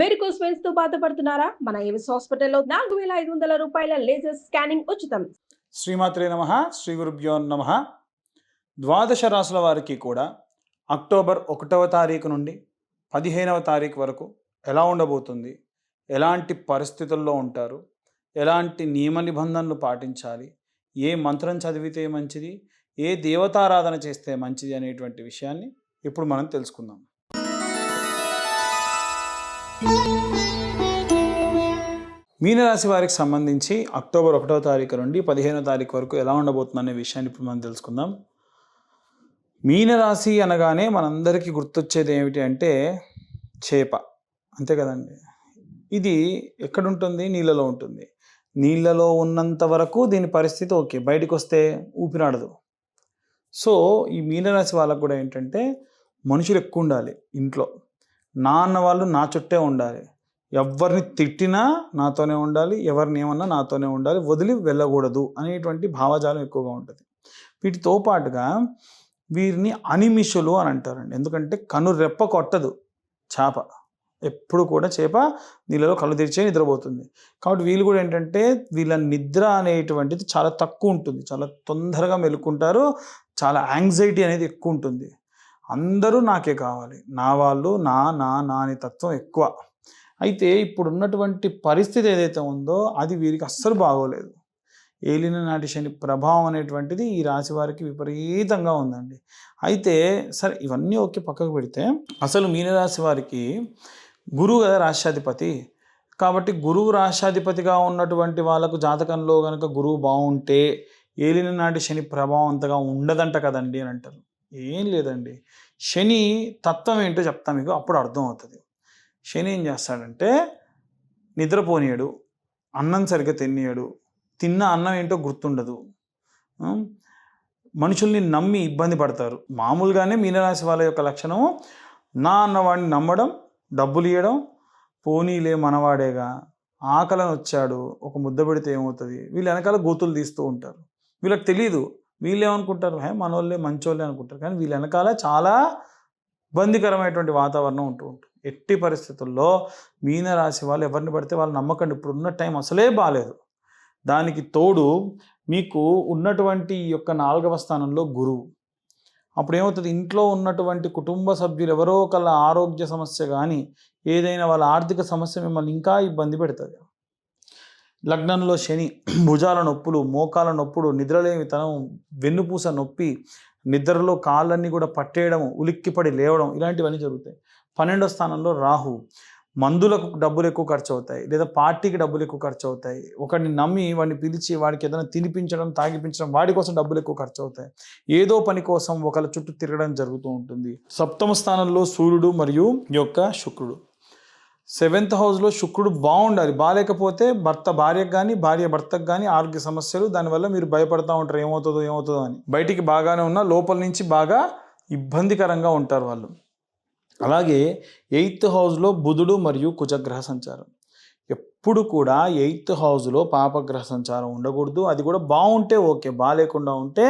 Varicose వెయిన్స్తో బాధపడుతున్నారా? మన Avis హాస్పిటల్లో నాలుగు వేల ఐదు వందల రూపాయల లేజర్ స్కానింగ్ ఉచితం. శ్రీమాత్రే నమ శ్రీ గురుభ్యో నమ. ద్వాదశ రాసుల వారికి కూడా అక్టోబర్ ఒకటవ తారీఖు నుండి పదిహేనవ తారీఖు వరకు ఎలా ఉండబోతుంది? ఎలాంటి పరిస్థితుల్లో ఉంటారు? ఎలాంటి నియమ నిబంధనలు పాటించాలి? ఏ మంత్రం చదివితే మంచిది? ఏ దేవతారాధన చేస్తే మంచిది అనేటువంటి విషయాన్ని ఇప్పుడు మనం తెలుసుకుందాం. మీనరాశి వారికి సంబంధించి అక్టోబర్ ఒకటవ తారీఖు నుండి పదిహేనో తారీఖు వరకు ఎలా ఉండబోతుందనే విషయాన్ని ఇప్పుడు మనం తెలుసుకుందాం. మీనరాశి అనగానే మనందరికీ గుర్తొచ్చేది ఏమిటి అంటే చేప. అంతే కదండి? ఇది ఎక్కడుంటుంది నీళ్ళలో ఉంటుంది. నీళ్ళలో ఉన్నంత వరకు దీని పరిస్థితి ఓకే బయటకు వస్తే ఊపిరాడదు. సో ఈ మీనరాశి వాళ్ళకు కూడా ఏంటంటే మనుషులు ఎక్కువ ఉండాలి ఇంట్లో. నా అన్న వాళ్ళు నా చుట్టే ఉండాలి. ఎవరిని తిట్టినా నాతోనే ఉండాలి ఎవరిని ఏమన్నా నాతోనే ఉండాలి వదిలి వెళ్ళకూడదు అనేటువంటి భావజాలం ఎక్కువగా ఉంటుంది. వీటితో పాటుగా వీరిని అనిమిషులు అని అంటారండి. ఎందుకంటే కను రెప్ప కొట్టదు చేప. ఎప్పుడు కూడా చేప నీళ్ళలో కళ్ళు తెరిచే నిద్రపోతుంది. కాబట్టి వీళ్ళు కూడా ఏంటంటే వీళ్ళ నిద్ర అనేటువంటిది చాలా తక్కువ ఉంటుంది. చాలా తొందరగా మెలుకుంటారు చాలా యాంగ్జైటీ అనేది ఎక్కువ ఉంటుంది. అందరూ నాకే కావాలి. నా వాళ్ళు నా నా నా అనే తత్వం ఎక్కువ. అయితే ఇప్పుడు ఉన్నటువంటి పరిస్థితి ఏదైతే ఉందో అది వీరికి అస్సలు బాగోలేదు. ఏలిన నాటి శని ప్రభావం అనేటువంటిది ఈ రాశి వారికి విపరీతంగా ఉందండి. అయితే సరే ఇవన్నీ ఓకే పక్కకు పెడితే అసలు మీనరాశి వారికి గురువు కదా రాష్ట్రాధిపతి. కాబట్టి గురువు రాష్ట్రాధిపతిగా ఉన్నటువంటి వాళ్ళకు జాతకంలో కనుక గురువు బాగుంటే ఏలిన నాటి శని ప్రభావం అంతగా ఉండదంట కదండి అని అంటారు. ఏం లేదండి. శని తత్వం ఏంటో చెప్తా మీకు అప్పుడు అర్థం అవుతుంది శని ఏం చేస్తాడంటే నిద్రపోనీయడు అన్నం సరిగ్గా తినేయడు తిన్న అన్నం ఏంటో గుర్తుండదు. మనుషుల్ని నమ్మి ఇబ్బంది పడతారు. మామూలుగానే మీనరాశి వాళ్ళ యొక్క లక్షణము నా అన్నవాడిని నమ్మడం డబ్బులు ఇవ్వడం పోనీలే మనవాడేగా ఆకలని వచ్చాడు ఒక ముద్ద పెడితే ఏమవుతుంది? వీళ్ళు వెనకాల గోతులు తీస్తూ ఉంటారు. వీళ్ళకి తెలియదు వీళ్ళు ఏమనుకుంటారు హే మనోళ్ళే మంచోళ్ళే అనుకుంటారు. కానీ వీళ్ళ వెనకాల చాలా ఇబ్బందికరమైనటువంటి వాతావరణం ఉంటూ ఉంటుంది. ఎట్టి పరిస్థితుల్లో మీనరాశి వాళ్ళు ఎవరిని పడితే వాళ్ళు నమ్మకండి. ఇప్పుడు ఉన్న టైం అసలే బాగాలేదు దానికి తోడు మీకు ఉన్నటువంటి ఈ యొక్క నాలుగవ స్థానంలో గురువు. అప్పుడు ఏమవుతుంది ఇంట్లో ఉన్నటువంటి కుటుంబ సభ్యులు ఎవరో ఒకళ్ళ ఆరోగ్య సమస్య కానీ ఏదైనా వాళ్ళ ఆర్థిక సమస్య మిమ్మల్ని ఇంకా ఇబ్బంది పెడుతుంది. లగ్నంలో శని భుజాల నొప్పులు మోకాల నొప్పులు నిద్రలేమితనం వెన్నుపూస నొప్పి నిద్రలో కాళ్ళన్నీ కూడా పట్టేయడం ఉలిక్కిపడి లేవడం ఇలాంటివన్నీ జరుగుతాయి. పన్నెండో స్థానంలో రాహు. మందులకు డబ్బులు ఎక్కువ ఖర్చు అవుతాయి లేదా పార్టీకి డబ్బులు ఎక్కువ ఖర్చు అవుతాయి ఒకరిని నమ్మి వాడిని పిలిచి వాడికి ఏదైనా తినిపించడం తాగిపించడం వాడి కోసం డబ్బులు ఎక్కువ ఖర్చు అవుతాయి ఏదో పని కోసం ఒకళ్ళ చుట్టూ తిరగడం జరుగుతూ ఉంటుంది. సప్తమ స్థానంలో సూర్యుడు మరియు యొక్క శుక్రుడు. సెవెంత్ హౌస్లో శుక్రుడు బాగుండాలి. బాగాలేకపోతే భర్త భార్యకు కానీ భార్య భర్తకు కానీ ఆరోగ్య సమస్యలు దానివల్ల మీరు భయపడతా ఉంటారు. ఏమవుతుందో ఏమవుతుందో అని. బయటికి బాగానే ఉన్నా లోపల నుంచి బాగా ఇబ్బందికరంగా ఉంటారు వాళ్ళు. అలాగే ఎయిత్ హౌస్లో బుధుడు మరియు కుజగ్రహ సంచారం. ఎప్పుడు కూడా ఎయిత్ హౌస్లో పాపగ్రహ సంచారం ఉండకూడదు. అది కూడా బాగుంటే ఓకే. బాగాలేకుండా ఉంటే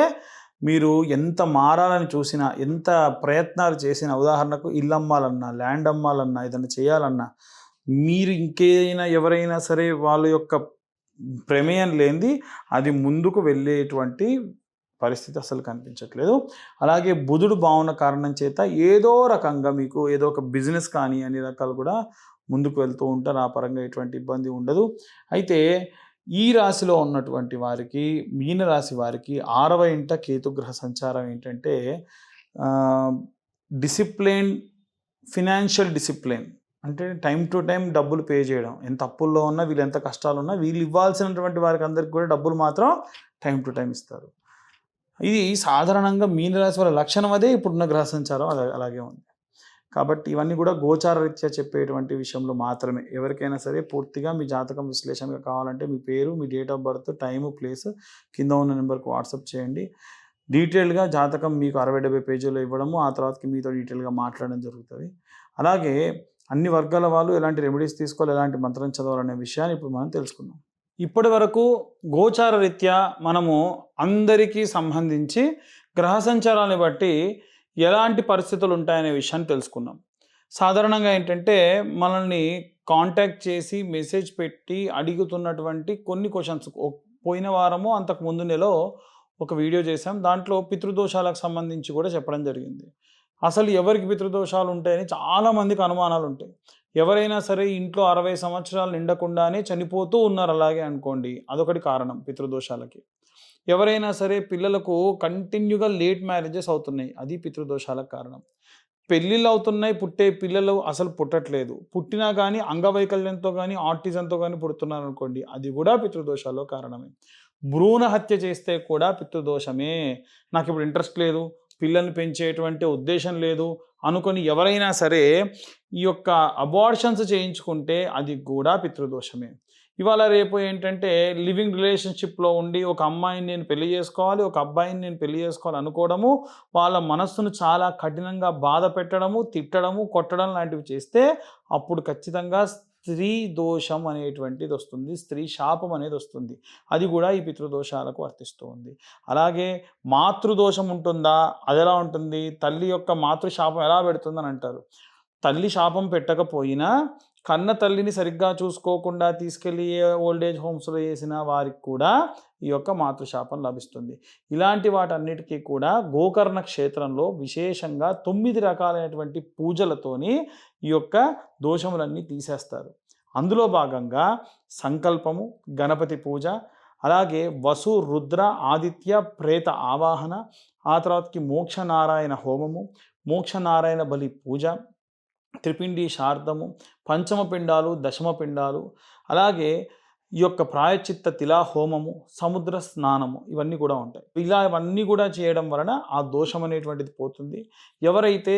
మీరు ఎంత మారాలని చూసినా ఎంత ప్రయత్నాలు చేసినా ఉదాహరణకు ఇల్లు అమ్మాలన్నా ల్యాండ్ అమ్మాలన్నా ఏదైనా చేయాలన్నా మీరు ఇంకేదైనా ఎవరైనా సరే వాళ్ళ యొక్క ప్రమేయం లేనిది అది ముందుకు వెళ్ళేటువంటి పరిస్థితి అసలు కనిపించట్లేదు. అలాగే బుధుడు భావన కారణం చేత ఏదో రకంగా మీకు ఏదో ఒక బిజినెస్ కానీ అన్ని రకాలు కూడా ముందుకు వెళ్తూ ఉంటారు. ఆ పరంగా ఎటువంటి ఇబ్బంది ఉండదు. అయితే ఈ రాశిలో ఉన్నటువంటి వారికి మీన రాశి వారికి ఆరవ ఇంట కేతుగ్రహ సంచారం ఏంటంటే డిసిప్లిన్ ఫినాన్షియల్ డిసిప్లిన్. అంటే టైం టు టైం డబ్బులు పే చేయడం. ఎంత అప్పుల్లో ఉన్నా వీళ్ళు ఎంత కష్టాలు ఉన్నా వీళ్ళు ఇవ్వాల్సినటువంటి వారికి అందరికి కూడా డబ్బులు మాత్రం టైం టు టైం ఇస్తారు. ఇది సాధారణంగా మీనరాశి వాళ్ళ లక్షణం అదే ఇప్పుడున్న గ్రహ సంచారం అలాగే ఉంది. కాబట్టి ఇవన్నీ కూడా గోచార రీత్యా చెప్పేటువంటి విషయంలో మాత్రమే. ఎవరికైనా సరే పూర్తిగా మీ జాతకం విశ్లేషణగా కావాలంటే మీ పేరు మీ date of birth time place కింద ఉన్న నెంబర్కి వాట్సాప్ చేయండి. డీటెయిల్గా జాతకం మీకు అరవై డెబ్బై పేజీలో ఇవ్వడము ఆ తర్వాతకి మీతో డీటెయిల్గా మాట్లాడడం జరుగుతుంది. అలాగే అన్ని వర్గాల వాళ్ళు ఎలాంటి రెమెడీస్ తీసుకోవాలి ఎలాంటి మంత్రం చదవాలనే విషయాన్ని ఇప్పుడు మనం తెలుసుకుందాం. ఇప్పటి వరకు గోచార రీత్యా మనము అందరికీ సంబంధించి గ్రహ సంచారాన్ని బట్టి ఎలాంటి పరిస్థితులు ఉంటాయనే విషయాన్ని తెలుసుకున్నాం సాధారణంగా ఏంటంటే మనల్ని కాంటాక్ట్ చేసి మెసేజ్ పెట్టి అడుగుతున్నటువంటి కొన్ని క్వశ్చన్స్. పోయిన వారము అంతకు ముందు నెలలో ఒక వీడియో చేశాం. దాంట్లో పితృదోషాలకు సంబంధించి కూడా చెప్పడం జరిగింది. అసలు ఎవరికి పితృదోషాలు ఉంటాయని చాలామందికి అనుమానాలు ఉంటాయి ఎవరైనా సరే ఇంట్లో అరవై సంవత్సరాలు నిండకుండానే చనిపోతూ ఉన్నారు అలాగే అనుకోండి. అదొకటి కారణం పితృదోషాలకి. ఎవరైనా సరే పిల్లలకు కంటిన్యూగా లేట్ మ్యారేజెస్ అవుతున్నాయి. అది పితృదోషాలకు కారణం. పెళ్ళిళ్ళు అవుతున్నాయి పుట్టే పిల్లలు అసలు పుట్టట్లేదు. పుట్టినా కానీ అంగవైకల్యంతో కానీ ఆర్టిజంతో కానీ పుడుతున్నారు అనుకోండి అది కూడా పితృదోషాల్లో కారణమే. భ్రూణ హత్య చేస్తే కూడా పితృదోషమే. నాకు ఇప్పుడు ఇంట్రెస్ట్ లేదు. పిల్లల్ని పెంచేటువంటి ఉద్దేశం లేదు అనుకొని ఎవరైనా సరే ఈ యొక్క అబార్షన్స్ చేయించుకుంటే అది కూడా పితృదోషమే. ఇవాళ రేపు ఏంటంటే లివింగ్ రిలేషన్షిప్లో ఉండి ఒక అమ్మాయిని నేను పెళ్ళి చేసుకోవాలి ఒక అబ్బాయిని నేను పెళ్ళి చేసుకోవాలి అనుకోవడము వాళ్ళ మనస్సును చాలా కఠినంగా బాధ పెట్టడము తిట్టడము కొట్టడం లాంటివి చేస్తే అప్పుడు ఖచ్చితంగా స్త్రీ దోషం అనేటువంటిది వస్తుంది స్త్రీ శాపం అనేది వస్తుంది. అది కూడా ఈ పితృదోషాలకు వర్తిస్తూ ఉంది. అలాగే మాతృదోషం ఉంటుందా? అది ఎలా ఉంటుంది? తల్లి యొక్క మాతృశాపం ఎలా పెడుతుందని అంటారు. తల్లి శాపం పెట్టకపోయినా కన్న తల్లిని సరిగ్గా చూసుకోకుండా తీసుకెళ్ళి ఓల్డ్ ఏజ్ హోమ్స్లో వేసిన వారికి కూడా ఈ యొక్క మాతృశాపం లభిస్తుంది. ఇలాంటి వాటన్నిటికీ కూడా గోకర్ణ క్షేత్రంలో విశేషంగా తొమ్మిది రకాలైనటువంటి పూజలతోని ఈ యొక్క దోషములన్నీ తీసేస్తారు. అందులో భాగంగా సంకల్పము గణపతి పూజ అలాగే వసు రుద్ర ఆదిత్య ప్రేత ఆవాహన ఆ తర్వాతకి మోక్షనారాయణ హోమము మోక్షనారాయణ బలి పూజ త్రిపిండి శార్దము పంచమ పిండాలు దశమ పిండాలు అలాగే ఈ యొక్క ప్రాయచిత్త తిలా హోమము సముద్ర స్నానము ఇవన్నీ కూడా ఉంటాయి. ఇలా ఇవన్నీ కూడా చేయడం వలన ఆ దోషం అనేటువంటిది పోతుంది. ఎవరైతే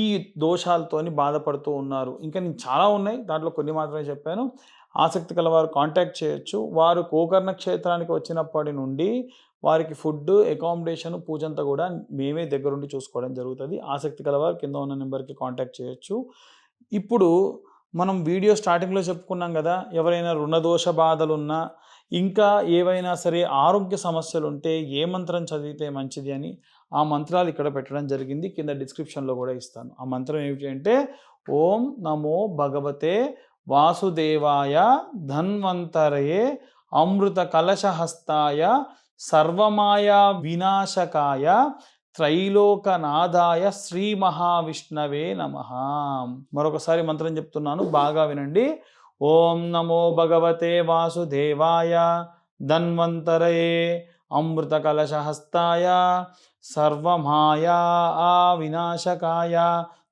ఈ దోషాలతోని బాధపడుతూ ఉన్నారు ఇంకా నేను చాలా ఉన్నాయి దాంట్లో కొన్ని మాత్రమే చెప్పాను. ఆసక్తి కల వారు కాంటాక్ట్ చేయొచ్చు. వారు గోకర్ణ క్షేత్రానికి వచ్చినప్పటి నుండి వారికి ఫుడ్ అకామిడేషన్ పూజంతా కూడా మేమే దగ్గరుండి చూసుకోవడం జరుగుతుంది. ఆసక్తి కలవారు కింద ఉన్న నెంబర్కి కాంటాక్ట్ చేయొచ్చు. ఇప్పుడు మనం వీడియో స్టార్టింగ్లో చెప్పుకున్నాం కదా ఎవరైనా రుణదోష బాధలున్నా ఇంకా ఏవైనా సరే ఆరోగ్య సమస్యలు ఉంటే ఏ మంత్రం చదివితే మంచిది అని ఆ మంత్రాలు ఇక్కడ పెట్టడం జరిగింది. కింద డిస్క్రిప్షన్లో కూడా ఇస్తాను. ఆ మంత్రం ఏమిటి అంటే ఓం నమో భగవతే వాసుదేవాయ ధన్వంతరయే అమృత కలశహస్తాయ సర్వమాయా వినాశకాయ త్రైలోకనాథాయ శ్రీ మహావిష్ణవే నమ. మరొకసారి మంత్రం చెప్తున్నాను బాగా వినండి. ఓం నమో భగవతే వాసుదేవాయ ధన్వంతరయే అమృత కలశహస్తాయ సర్వమాయా వినాశకాయ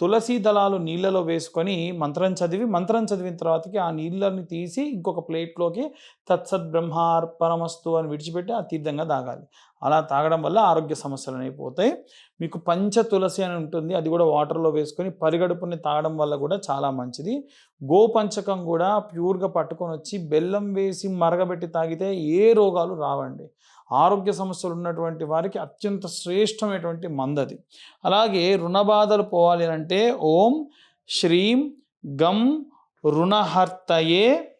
తులసి దళాలు నీళ్ళలో వేసుకొని మంత్రం చదివి మంత్రం చదివిన తర్వాతకి ఆ నీళ్ళని తీసి ఇంకొక ప్లేట్లోకి తత్సత్ బ్రహ్మార్పణమస్తు అని విడిచిపెట్టి ఆ తీర్థంగా తాగాలి. అలా తాగడం వల్ల ఆరోగ్య సమస్యలు అయిపోతాయి మీకు పంచ తులసి అని ఉంటుంది. అది కూడా వాటర్లో వేసుకొని పరిగడుపుని తాగడం వల్ల కూడా చాలా మంచిది. గోపంచకం కూడా ప్యూర్గా పట్టుకొని వచ్చి బెల్లం వేసి మరగబెట్టి తాగితే ఏ రోగాలు రావండి. ఆరోగ్య సమస్యలు ఉన్నటువంటి వారికి అత్యంత శ్రేష్టమైనటువంటి మందది. అలాగే రుణబాధలు పోవాలి అంటే ఓం శ్రీం గం రుణహర్తయే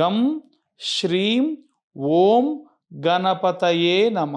గం శ్రీం ఓం గణపతయే నమ.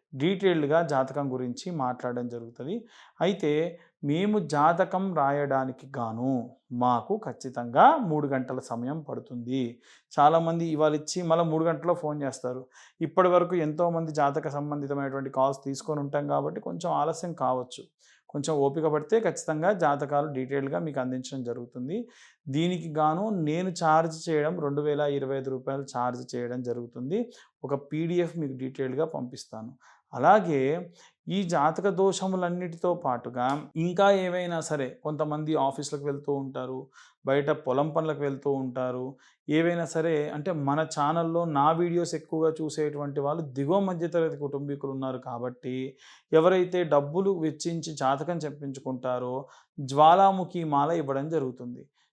డీటెయిల్డ్గా జాతకం గురించి మాట్లాడడం జరుగుతుంది. అయితే మేము జాతకం రాయడానికి గాను మాకు ఖచ్చితంగా మూడు గంటల సమయం పడుతుంది. చాలామంది ఇవాళ ఇచ్చి మళ్ళీ మూడు గంటల్లో ఫోన్ చేస్తారు. ఇప్పటి వరకు ఎంతోమంది జాతక సంబంధితమైనటువంటి కాల్స్ తీసుకొని ఉంటాం కాబట్టి కొంచెం ఆలస్యం కావచ్చు. కొంచెం ఓపిక పడితే ఖచ్చితంగా జాతకాలు డీటెయిల్గా మీకు అందించడం జరుగుతుంది. దీనికి గాను నేను ఛార్జ్ చేయడం రెండు వేల ఇరవై ఐదు రూపాయలు ఛార్జ్ చేయడం జరుగుతుంది. ఒక పీడిఎఫ్ మీకు డీటెయిల్గా పంపిస్తాను. అలాగే ఈ జాతక దోషములన్నిటితో పాటుగా ఇంకా ఏవైనా సరే కొంతమంది ఆఫీసులకు వెళ్తూ ఉంటారు బయట పొలం పనులకు వెళ్తూ ఉంటారు ఏవైనా సరే అంటే మన ఛానల్లో నా వీడియోస్ ఎక్కువగా చూసేటువంటి వాళ్ళు దిగువ మధ్యతరగతి కుటుంబీకులు ఉన్నారు కాబట్టి ఎవరైతే డబ్బులు వెచ్చించి జాతకం చెప్పించుకుంటారో జ్వాలాముఖి మాల ఇవ్వడం జరుగుతుంది.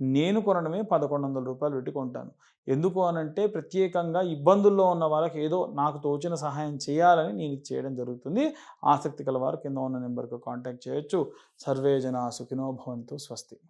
నేను కొనడమే పదకొండు వందల రూపాయలు పెట్టి కొంటాను. ఎందుకు అనంటే ప్రత్యేకంగా ఇబ్బందుల్లో ఉన్న వాళ్ళకి ఏదో నాకు తోచిన సహాయం చేయాలని నేను చేయడం జరుగుతుంది. ఆసక్తి కల వారు కింద ఉన్న నెంబర్కి కాంటాక్ట్ చేయొచ్చు. సర్వే జన సుఖినో భవంతు స్వస్తి.